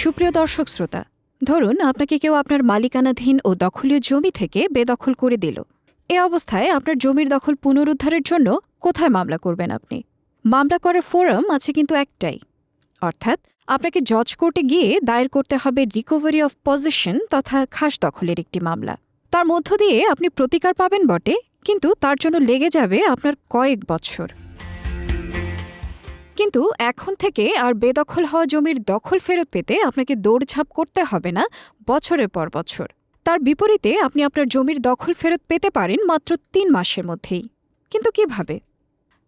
সুপ্রিয় দর্শক শ্রোতা, ধরুন আপনাকে কেউ আপনার মালিকানাধীন ও দখলীয় জমি থেকে বেদখল করে দিল। এ অবস্থায় আপনার জমির দখল পুনরুদ্ধারের জন্য কোথায় মামলা করবেন আপনি? মামলা করার ফোরাম আছে কিন্তু একটাই। অর্থাৎ আপনাকে জজ কোর্টে গিয়ে দায়ের করতে হবে রিকভারি অফ পজিশন তথা খাস দখলের একটি মামলা। তার মধ্য দিয়ে আপনি প্রতিকার পাবেন বটে, কিন্তু তার জন্য লেগে যাবে আপনার কয়েক বছর। কিন্তু এখন থেকে আর বেদখল হওয়া জমির দখল ফেরত পেতে আপনাকে দৌড়ঝাঁপ করতে হবে না, বছরের পর বছর। তার বিপরীতে আপনি আপনার জমির দখল ফেরত পেতে পারেন মাত্র তিন মাসের মধ্যেই। কিন্তু কীভাবে?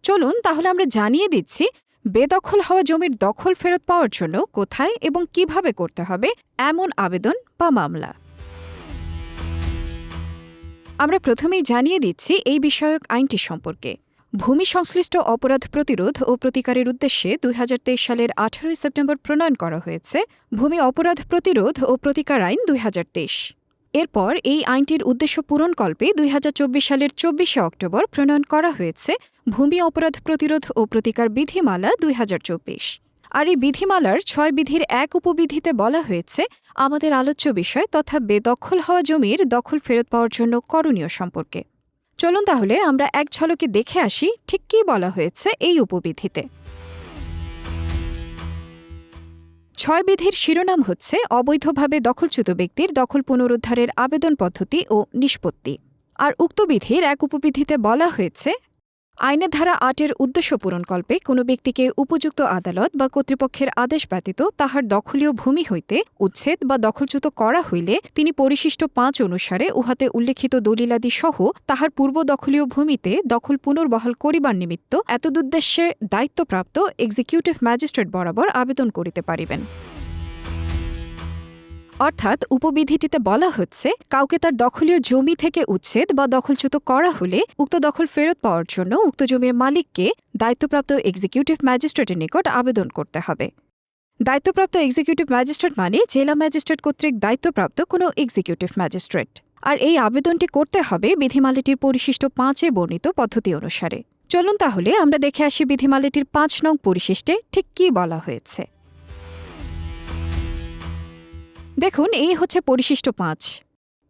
চলুন তাহলে আমরা জানিয়ে দিচ্ছি, বেদখল হওয়া জমির দখল ফেরত পাওয়ার জন্য কোথায় এবং কীভাবে করতে হবে এমন আবেদন বা মামলা। আমরা প্রথমেই জানিয়ে দিচ্ছি এই বিষয়ক আইনটি সম্পর্কে। ভূমি সংশ্লিষ্ট অপরাধ প্রতিরোধ ও প্রতিকারের উদ্দেশ্যে দুই হাজার তেইশ সালের আঠারোই সেপ্টেম্বর প্রণয়ন করা হয়েছে ভূমি অপরাধ প্রতিরোধ ও প্রতিকার আইন দুই হাজার তেইশ। এরপর এই আইনটির উদ্দেশ্য পূরণকল্পে দুই হাজার চব্বিশ সালের চব্বিশে অক্টোবর প্রণয়ন করা হয়েছে ভূমি অপরাধ প্রতিরোধ ও প্রতিকার বিধিমালা দুই হাজার চব্বিশ। আর এই বিধিমালার ছয় বিধির এক উপবিধিতে বলা হয়েছে, আমাদের আলোচ্য বিষয় তথা বেদখল হওয়া জমির দখল ফেরত পাওয়ার জন্য করণীয় সম্পর্কে। চলুন তাহলে আমরা এক ঝলকে দেখে আসি ঠিক কী বলা হয়েছে এই উপবিধিতে। ছয় বিধির শিরোনাম হচ্ছে অবৈধভাবে দখলচ্যুত ব্যক্তির দখল পুনরুদ্ধারের আবেদন পদ্ধতি ও নিষ্পত্তি। আর উক্ত বিধির এক উপবিধিতে বলা হয়েছে আইনের ধারা আটের উদ্দেশ্য পূরণকল্পে কোনো ব্যক্তিকে উপযুক্ত আদালত বা কর্তৃপক্ষের আদেশ ব্যতীত তাহার দখলীয় ভূমি হইতে উচ্ছেদ বা দখলচ্যুত করা হইলে তিনি পরিশিষ্ট পাঁচ অনুসারে উহাতে উল্লেখিত দলিলাদি সহ তাহার পূর্ব দখলীয় ভূমিতে দখল পুনর্বহাল করিবার নিমিত্ত এতদুদ্দেশ্যে দায়িত্বপ্রাপ্ত এক্সিকিউটিভ ম্যাজিস্ট্রেট বরাবর আবেদন করিতে পারিবেন। অর্থাৎ উপবিধিটিতে বলা হচ্ছে, কাউকে তার দখলীয় জমি থেকে উচ্ছেদ বা দখলচ্যুত করা হলে উক্ত দখল ফেরত পাওয়ার জন্য উক্ত জমির মালিককে দায়িত্বপ্রাপ্ত এক্সিকিউটিভ ম্যাজিস্ট্রেটের নিকট আবেদন করতে হবে। দায়িত্বপ্রাপ্ত এক্সিকিউটিভ ম্যাজিস্ট্রেট মানে জেলা ম্যাজিস্ট্রেট কর্তৃক দায়িত্বপ্রাপ্ত কোনো এক্সিকিউটিভ ম্যাজিস্ট্রেট আর এই আবেদনটি করতে হবে বিধিমালাটির পরিশিষ্ট পাঁচে বর্ণিত পদ্ধতি অনুসারে। চলুন তাহলে আমরা দেখে আসি বিধিমালাটির পাঁচ নং পরিশিষ্টে ঠিক কী বলা হয়েছে। দেখুন, এই হচ্ছে পরিশিষ্ট পাঁচ।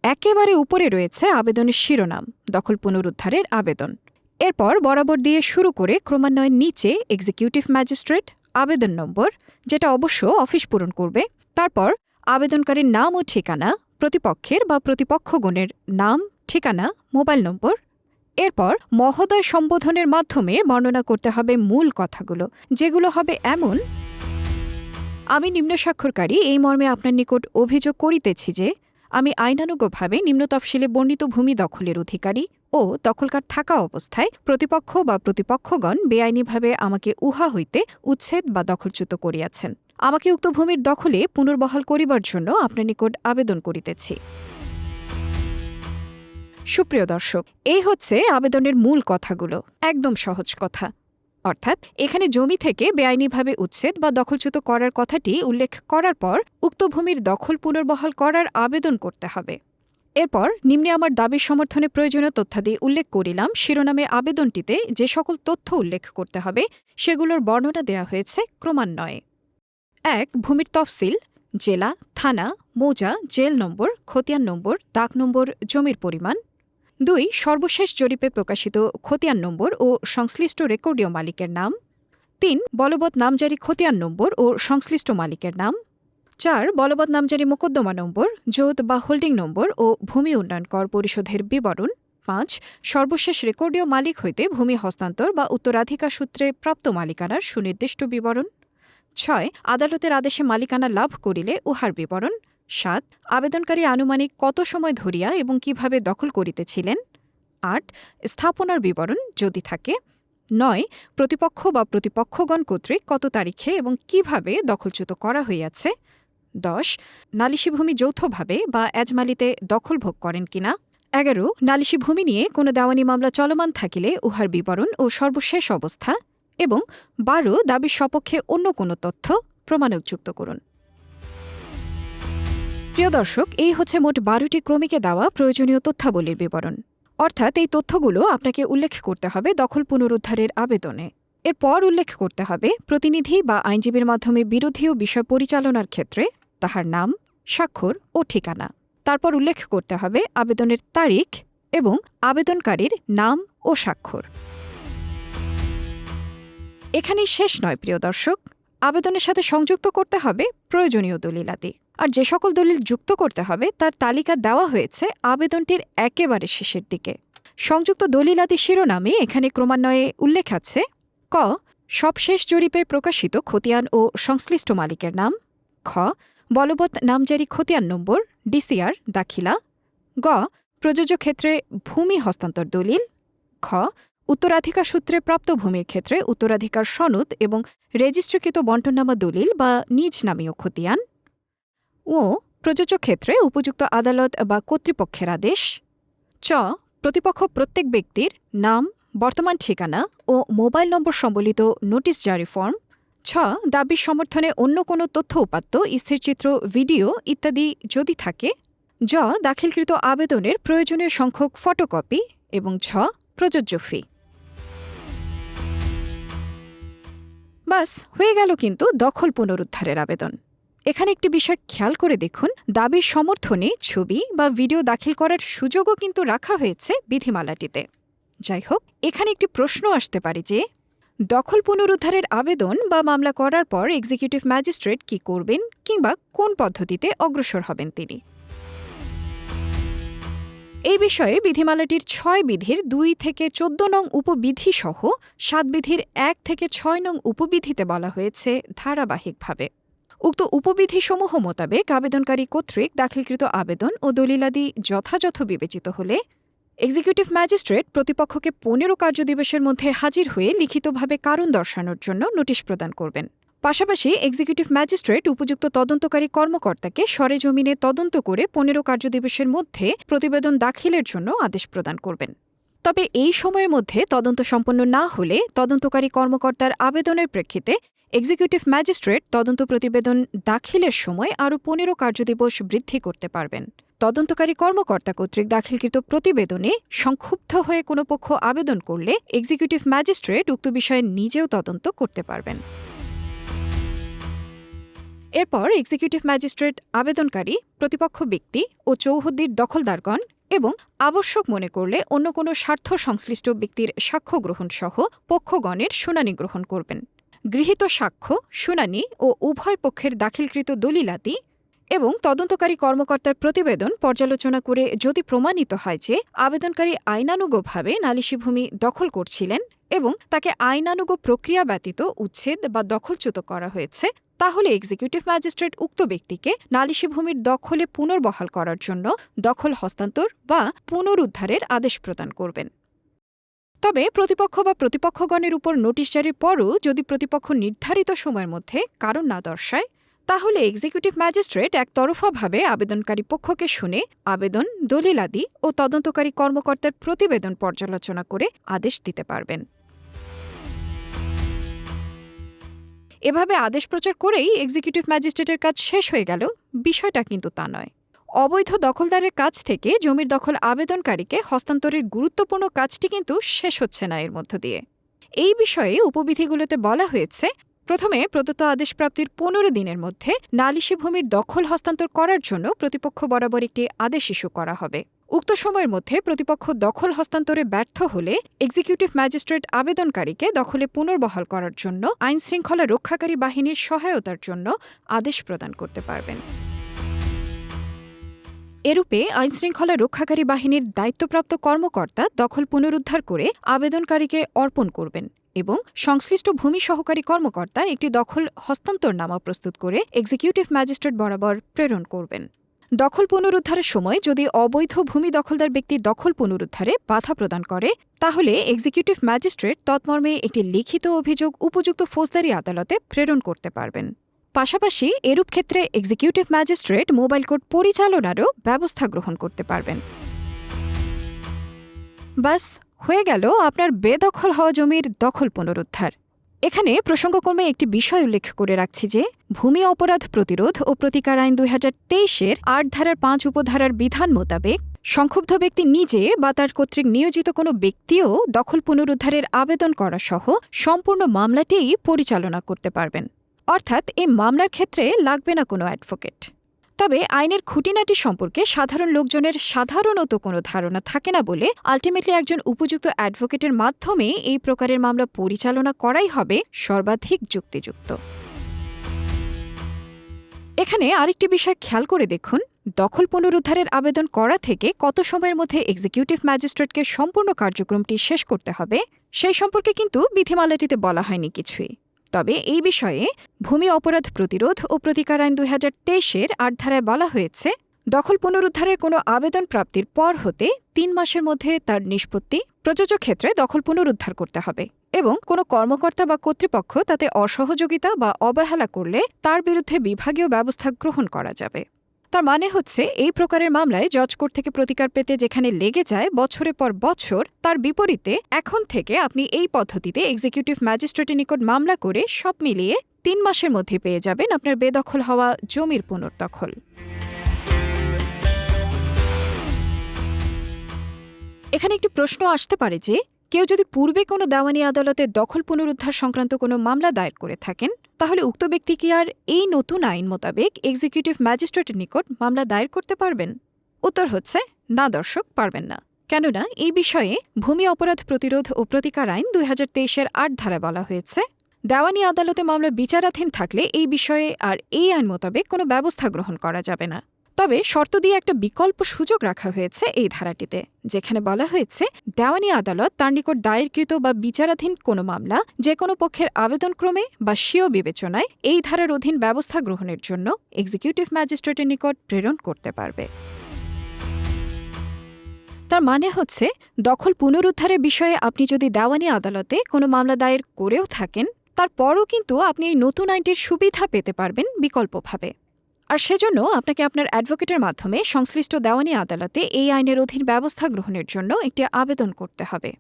একেবারে উপরে রয়েছে আবেদনের শিরোনাম, দখল পুনরুদ্ধারের আবেদন। এরপর বরাবর দিয়ে শুরু করে ক্রমান্বয়ে নিচে এক্সিকিউটিভ ম্যাজিস্ট্রেট আবেদন নম্বর, যেটা অবশ্য অফিস পূরণ করবে। তারপর আবেদনকারীর নাম ও ঠিকানা, প্রতিপক্ষের বা প্রতিপক্ষগণের নাম, ঠিকানা, মোবাইল নম্বর। এরপর মহোদয় সম্বোধনের মাধ্যমে বর্ণনা করতে হবে মূল কথাগুলো, যেগুলো হবে এমন আমি নিম্ন স্বাক্ষরকারী এই মর্মে আপনার নিকট অভিযোগ করিতেছি যে, আমি আইনানুগভাবে নিম্ন তফসিলে বর্ণিত ভূমি দখলের অধিকারী ও দখলকার থাকা অবস্থায় প্রতিপক্ষ বা প্রতিপক্ষগণ বেআইনিভাবে আমাকে উহা হইতে উচ্ছেদ বা দখলচ্যুত করিয়াছেন। আমাকে উক্ত ভূমির দখলে পুনর্বহাল করিবার জন্য আপনার নিকট আবেদন করিতেছি। সুপ্রিয় দর্শক, এই হচ্ছে আবেদনের মূল কথাগুলো। একদম সহজ কথা। অর্থাৎ এখানে জমি থেকে বেআইনিভাবে উচ্ছেদ বা দখলচ্যুত করার কথাটি উল্লেখ করার পর উক্ত ভূমির দখল পুনর্বহাল করার আবেদন করতে হবে। এরপর নিম্নে আমার দাবির সমর্থনে প্রয়োজনীয় তথ্যাদি উল্লেখ করিলাম। শিরোনামে আবেদনটিতে যে সকল তথ্য উল্লেখ করতে হবে, সেগুলোর বর্ণনা দেওয়া হয়েছে ক্রমান্বয়ে। এক, ভূমির তফসিল, জেলা, থানা, মৌজা, জেল নম্বর, খতিয়ান নম্বর, দাগ নম্বর, জমির পরিমাণ। দুই, সর্বশেষ জরিপে প্রকাশিত খতিয়ান নম্বর ও সংশ্লিষ্ট রেকর্ডীয় মালিকের নাম। তিন, বলবৎ নামজারি খতিয়ান নম্বর ও সংশ্লিষ্ট মালিকের নাম। চার, বলবৎ নামজারি মোকদ্দমা নম্বর, জোত বা হোল্ডিং নম্বর ও ভূমি উন্নয়ন কর পরিশোধের বিবরণ। পাঁচ, সর্বশেষ রেকর্ডীয় মালিক হইতে ভূমি হস্তান্তর বা উত্তরাধিকার সূত্রে প্রাপ্ত মালিকানার সুনির্দিষ্ট বিবরণ। ছয়, আদালতের আদেশে মালিকানা লাভ করিলে উহার বিবরণ। সাত, আবেদনকারী আনুমানিক কত সময় ধরিয়া এবং কীভাবে দখল করিতেছিলেন? আট, স্থাপনার বিবরণ যদি থাকে। নয়, প্রতিপক্ষ বা প্রতিপক্ষগণ কর্তৃক কত তারিখে এবং কীভাবে দখলচ্যুত করা হইয়াছে? দশ নালিশি ভূমি যৌথভাবে বা এজমালিতে দখল ভোগ করেন কিনা? এগারো নালিশি ভূমি নিয়ে কোনো দেওয়ানি মামলা চলমান থাকিলে উহার বিবরণ ও সর্বশেষ অবস্থা। এবং বারো, দাবির সপক্ষে অন্য কোনো তথ্য প্রমাণকযুক্ত করুন। প্রিয় দর্শক, এই হচ্ছে মোট বারোটি ক্রমিকে দেওয়া প্রয়োজনীয় তথ্যাবলীর বিবরণ। অর্থাৎ এই তথ্যগুলো আপনাকে উল্লেখ করতে হবে দখল পুনরুদ্ধারের আবেদনে। এরপর উল্লেখ করতে হবে প্রতিনিধি বা আইনজীবীর মাধ্যমে বিরোধী ও বিষয় পরিচালনার ক্ষেত্রে তাহার নাম, স্বাক্ষর ও ঠিকানা। তারপর উল্লেখ করতে হবে আবেদনের তারিখ এবং আবেদনকারীর নাম ও স্বাক্ষর। এখানেই শেষ নয়, প্রিয় দর্শক। আবেদনের সাথে সংযুক্ত করতে হবে প্রয়োজনীয় দলিলাদি। আর যে সকল দলিল যুক্ত করতে হবে, তার তালিকা দেওয়া হয়েছে আবেদনটির একেবারে শেষের দিকে। সংযুক্ত দলিলাদি শিরোনামে এখানে ক্রমান্বয়ে উল্লেখ আছে, ক, সবশেষ জরিপে প্রকাশিত খতিয়ান ও সংশ্লিষ্ট মালিকের নাম, খ, বলবৎ নামজারি খতিয়ান নম্বর, ডিসিআর, দাখিলা, গ, প্রযোজ্য ক্ষেত্রে ভূমি হস্তান্তর দলিল, খ, উত্তরাধিকার সূত্রে প্রাপ্ত ভূমির ক্ষেত্রে উত্তরাধিকার সনদ এবং রেজিস্ট্রিকৃত বন্টননামা দলিল বা নিজ নামীয় খতিয়ান ও প্রযোজ্য ক্ষেত্রে উপযুক্ত আদালত বা কর্তৃপক্ষের আদেশ। চ, প্রতিপক্ষ প্রত্যেক ব্যক্তির নাম, বর্তমান ঠিকানা ও মোবাইল নম্বর সম্বলিত নোটিশ জারি ফর্ম। ছ দাবির সমর্থনে অন্য কোনো তথ্য উপাত্ত স্থিরচিত্র ভিডিও ইত্যাদি যদি থাকে। জ, দাখিলকৃত আবেদনের প্রয়োজনীয় সংখ্যক ফটোকপি এবং ছ, প্রযোজ্য ফি বাস, হয়ে গেল কিন্তু দখল পুনরুদ্ধারের আবেদন। এখানে একটি বিষয় খেয়াল করে দেখুন। দাবির সমর্থনে ছবি বা ভিডিও দাখিল করার সুযোগও কিন্তু রাখা হয়েছে বিধিমালাটিতে। যাই হোক, এখানে একটি প্রশ্ন আসতে পারে যে, দখল পুনরুদ্ধারের আবেদন বা মামলা করার পর এক্সিকিউটিভ ম্যাজিস্ট্রেট কি করবেন কিংবা কোন পদ্ধতিতে অগ্রসর হবেন তিনি? এই বিষয়ে বিধিমালাটির ছয় বিধির দুই থেকে চোদ্দ নং উপবিধি সহ সাত বিধির এক থেকে ছয় নং উপবিধিতে বলা হয়েছে ধারাবাহিকভাবে। উক্ত উপবিধিসমূহ মোতাবেক আবেদনকারী কর্তৃক দাখিলকৃত আবেদন ও দলিলাদি যথাযথ বিবেচিত হলে এক্সিকিউটিভ ম্যাজিস্ট্রেট প্রতিপক্ষকে পনেরো কার্যদিবসের মধ্যে হাজির হয়ে লিখিতভাবে কারণ দর্শানোর জন্য নোটিশ প্রদান করবেন। পাশাপাশি এক্সিকিউটিভ ম্যাজিস্ট্রেট উপযুক্ত তদন্তকারী কর্মকর্তাকে সরেজমিনে তদন্ত করে পনেরো কার্যদিবসের মধ্যে প্রতিবেদন দাখিলের জন্য আদেশ প্রদান করবেন। তবে এই সময়ের মধ্যে তদন্ত সম্পন্ন না হলে তদন্তকারী কর্মকর্তার আবেদনের প্রেক্ষিতে এক্সিকিউটিভ ম্যাজিস্ট্রেট তদন্ত প্রতিবেদন দাখিলের সময় আরও পনেরো কার্যদিবস বৃদ্ধি করতে পারবেন। তদন্তকারী কর্মকর্তা কর্তৃক দাখিলকৃত প্রতিবেদনে সংক্ষুব্ধ হয়ে কোনো পক্ষ আবেদন করলে এক্সিকিউটিভ ম্যাজিস্ট্রেট উক্ত বিষয়ে নিজেও তদন্ত করতে পারবেন। এরপর এক্সিকিউটিভ ম্যাজিস্ট্রেট আবেদনকারী, প্রতিপক্ষ ব্যক্তি ও চৌহদ্দির দখলদারগণ এবং আবশ্যক মনে করলে অন্য কোনো স্বার্থ সংশ্লিষ্ট ব্যক্তির সাক্ষ্য গ্রহণ সহ পক্ষগণের শুনানি গ্রহণ করবেন। গৃহীত সাক্ষ্য, শুনানি ও উভয় পক্ষের দাখিলকৃত দলিলাতি এবং তদন্তকারী কর্মকর্তার প্রতিবেদন পর্যালোচনা করে যদি প্রমাণিত হয় যে আবেদনকারী আইনানুগভাবে নালিশি ভূমি দখল করছিলেন এবং তাকে আইনানুগ প্রক্রিয়া ব্যতীত উচ্ছেদ বা দখলচ্যুত করা হয়েছে, তাহলে এক্সিকিউটিভ ম্যাজিস্ট্রেট উক্ত ব্যক্তিকে নালিশি ভূমির দখলে পুনর্বহাল করার জন্য দখল হস্তান্তর বা পুনরুদ্ধারের আদেশ প্রদান করবেন। তবে প্রতিপক্ষ বা প্রতিপক্ষগণের উপর নোটিশ জারির পরও যদি প্রতিপক্ষ নির্ধারিত সময়ের মধ্যে কারণ না দর্শায়, তাহলে এক্সিকিউটিভ ম্যাজিস্ট্রেট একতরফাভাবে আবেদনকারী পক্ষকে শুনে আবেদন দলিলাদি ও তদন্তকারী কর্মকর্তার প্রতিবেদন পর্যালোচনা করে আদেশ দিতে পারবেন। এভাবে আদেশ প্রচার করেই এক্সিকিউটিভ ম্যাজিস্ট্রেটের কাজ শেষ হয়ে গেল। বিষয়টা কিন্তু তা নয়। অবৈধ দখলদারের কাছ থেকে জমির দখল আবেদনকারীকে হস্তান্তরের গুরুত্বপূর্ণ কাজটি কিন্তু শেষ হচ্ছে না এর মধ্য দিয়ে। এই বিষয়ে উপবিধিগুলোতে বলা হয়েছে, প্রথমে প্রদত্ত আদেশ প্রাপ্তির পনেরো দিনের মধ্যে নালিশি ভূমির দখল হস্তান্তর করার জন্য প্রতিপক্ষ বরাবর একটি আদেশ ইস্যু করা হবে। উক্ত সময়ের মধ্যে প্রতিপক্ষ দখল হস্তান্তরে ব্যর্থ হলে এক্সিকিউটিভ ম্যাজিস্ট্রেট আবেদনকারীকে দখলে পুনর্বহাল করার জন্য আইনশৃঙ্খলা রক্ষাকারী বাহিনীর সহায়তার জন্য আদেশ প্রদান করতে পারবেন। এরূপে আইনশৃঙ্খলা রক্ষাকারী বাহিনীর দায়িত্বপ্রাপ্ত কর্মকর্তা দখল পুনরুদ্ধার করে আবেদনকারীকে অর্পণ করবেন এবং সংশ্লিষ্ট ভূমি সহকারী কর্মকর্তা একটি দখল হস্তান্তরনামা প্রস্তুত করে এক্সিকিউটিভ ম্যাজিস্ট্রেট বরাবর প্রেরণ করবেন। দখল পুনরুদ্ধারের সময় যদি অবৈধ ভূমি দখলদার ব্যক্তি দখল পুনরুদ্ধারে বাধা প্রদান করে, তাহলে এক্সিকিউটিভ ম্যাজিস্ট্রেট তৎমর্মে একটি লিখিত অভিযোগ উপযুক্ত ফৌজদারি আদালতে প্রেরণ করতে পারবেন। পাশাপাশি এরূপ ক্ষেত্রে এক্সিকিউটিভ ম্যাজিস্ট্রেট মোবাইল কোর্ট পরিচালনারও ব্যবস্থা গ্রহণ করতে পারবেন। বাস, হয়ে গেল আপনার বেদখল হওয়া জমির দখল পুনরুদ্ধার। এখানে প্রসঙ্গক্রমে একটি বিষয় উল্লেখ করে রাখছি যে, ভূমি অপরাধ প্রতিরোধ ও প্রতিকার আইন দুই হাজার তেইশের আট ধারার পাঁচ উপধারার বিধান মোতাবেক সংক্ষুব্ধ ব্যক্তি নিজে বা তার কর্তৃক নিয়োজিত কোনো ব্যক্তিও দখল পুনরুদ্ধারের আবেদন করা সহ সম্পূর্ণ মামলাটিই পরিচালনা করতে পারবেন। অর্থাৎ এই মামলার ক্ষেত্রে লাগবে না কোনো অ্যাডভোকেট। তবে আইনের খুঁটিনাটি সম্পর্কে সাধারণ লোকজনের সাধারণত কোনো ধারণা থাকে না বলে আলটিমেটলি একজন উপযুক্ত অ্যাডভোকেটের মাধ্যমে এই প্রকারের মামলা পরিচালনা করাই হবে সর্বাধিক যুক্তিযুক্ত। এখানে আরেকটি বিষয় খেয়াল করে দেখুন। দখল পুনরুদ্ধারের আবেদন করা থেকে কত সময়ের মধ্যে এক্সিকিউটিভ ম্যাজিস্ট্রেটকে সম্পূর্ণ কার্যক্রমটি শেষ করতে হবে, সেই সম্পর্কে কিন্তু বিধিমালাটিতে বলা হয়নি কিছুই। তবে এই বিষয়ে ভূমি অপরাধ প্রতিরোধ ও প্রতিকার আইন দুই হাজার তেইশের আট ধারায় বলা হয়েছে, দখল পুনরুদ্ধারের কোনো আবেদন প্রাপ্তির পর হতে তিন মাসের মধ্যে তার নিষ্পত্তি প্রযোজ্য ক্ষেত্রে দখল পুনরুদ্ধার করতে হবে এবং কোনো কর্মকর্তা বা কর্তৃপক্ষ তাতে অসহযোগিতা বা অবহেলা করলে তার বিরুদ্ধে বিভাগীয় ব্যবস্থা গ্রহণ করা যাবে। তার মানে হচ্ছে, এই প্রকারের মামলায় জজ কোর্ট থেকে প্রতিকার পেতে যেখানে লেগে যায় বছরের পর বছর, তার বিপরীতে এখন থেকে আপনি এই পদ্ধতিতে এক্সিকিউটিভ ম্যাজিস্ট্রেটের নিকট মামলা করে সব মিলিয়ে তিন মাসের মধ্যে পেয়ে যাবেন আপনার বেদখল হওয়া জমির পুনর্দখল। এখানে একটি প্রশ্ন আসতে পারে যে কেউ যদি পূর্বে কোনো দেওয়ানি আদালতে দখল পুনরুদ্ধার সংক্রান্ত কোনো মামলা দায়ের করে থাকেন, তাহলে উক্ত ব্যক্তি কি আর এই নতুন আইন মোতাবেক এক্সিকিউটিভ ম্যাজিস্ট্রেটের নিকট মামলা দায়ের করতে পারবেন? উত্তর হচ্ছে, না দর্শক, পারবেন না। কেননা এই বিষয়ে ভূমি অপরাধ প্রতিরোধ ও প্রতিকার আইন দুই হাজার তেইশের আট ধারায় বলা হয়েছে। দেওয়ানি আদালতে মামলা বিচারাধীন থাকলে এই বিষয়ে আর এই আইন মোতাবেক কোনো ব্যবস্থা গ্রহণ করা যাবে না। তবে শর্ত দিয়ে একটা বিকল্প সুযোগ রাখা হয়েছে এই ধারাটিতে, যেখানে বলা হয়েছে, দেওয়ানি আদালত তার নিকট দায়েরকৃত বা বিচারাধীন কোনো মামলা যে কোনো পক্ষের আবেদনক্রমে বা স্বীয় বিবেচনায় এই ধারার অধীন ব্যবস্থা গ্রহণের জন্য এক্সিকিউটিভ ম্যাজিস্ট্রেটের নিকট প্রেরণ করতে পারবে। তার মানে হচ্ছে, দখল পুনরুদ্ধারের বিষয়ে আপনি যদি দেওয়ানি আদালতে কোনো মামলা দায়ের করেও থাকেন, তারপরও কিন্তু আপনি এই নতুন আইনটির সুবিধা পেতে পারবেন বিকল্পভাবে। আর সেজন্য আপনাকে আপনার অ্যাডভোকেটের মাধ্যমে সংশ্লিষ্ট দেওয়ানি আদালতে এই আইনের অধীন ব্যবস্থা গ্রহণের জন্য একটি আবেদন করতে হবে।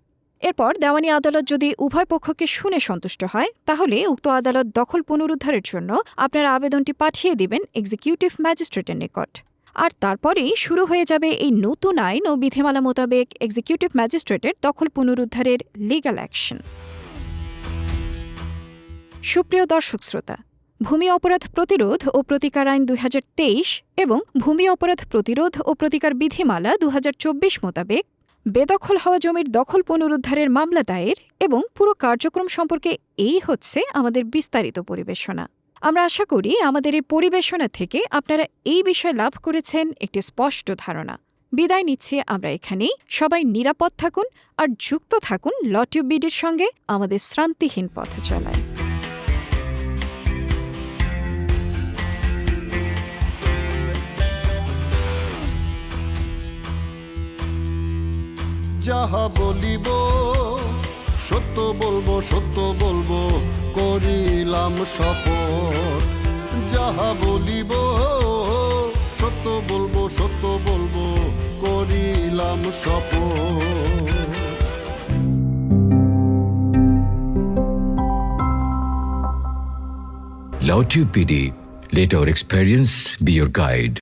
এরপর দেওয়ানি আদালত যদি উভয় পক্ষকে শুনে সন্তুষ্ট হয়, তাহলে উক্ত আদালত দখল পুনরুদ্ধারের জন্য আপনার আবেদনটি পাঠিয়ে দিবেন এক্সিকিউটিভ ম্যাজিস্ট্রেটের নিকট। আর তারপরেই শুরু হয়ে যাবে এই নতুন আইন ও বিধিমালা মোতাবেক এক্সিকিউটিভ ম্যাজিস্ট্রেটের দখল পুনরুদ্ধারের লিগ্যাল অ্যাকশন সুপ্রিয় দর্শক শ্রোতা ভূমি অপরাধ প্রতিরোধ ও প্রতিকার আইন দুই হাজার তেইশ এবং ভূমি অপরাধ প্রতিরোধ ও প্রতিকার বিধিমালা দু হাজার চব্বিশ মোতাবেক বেদখল হওয়া জমির দখল পুনরুদ্ধারের মামলা দায়ের এবং পুরো কার্যক্রম সম্পর্কে এই হচ্ছে আমাদের বিস্তারিত পরিবেশনা। আমরা আশা করি আমাদের এই পরিবেশনা থেকে আপনারা এই বিষয়ে লাভ করেছেন একটি স্পষ্ট ধারণা। বিদায় নিচ্ছি আমরা এখানেই। সবাই নিরাপদ থাকুন আর যুক্ত থাকুন লটিউব বিডির সঙ্গে আমাদের শ্রান্তিহীন পথ চলায়। যাহা বলিব সত্য বলব সত্য বলব করিলাম শপথ যাহা বলিব সত্য বলব সত্য বলব করিলাম শপথ Lautube PD, let our experience be your guide.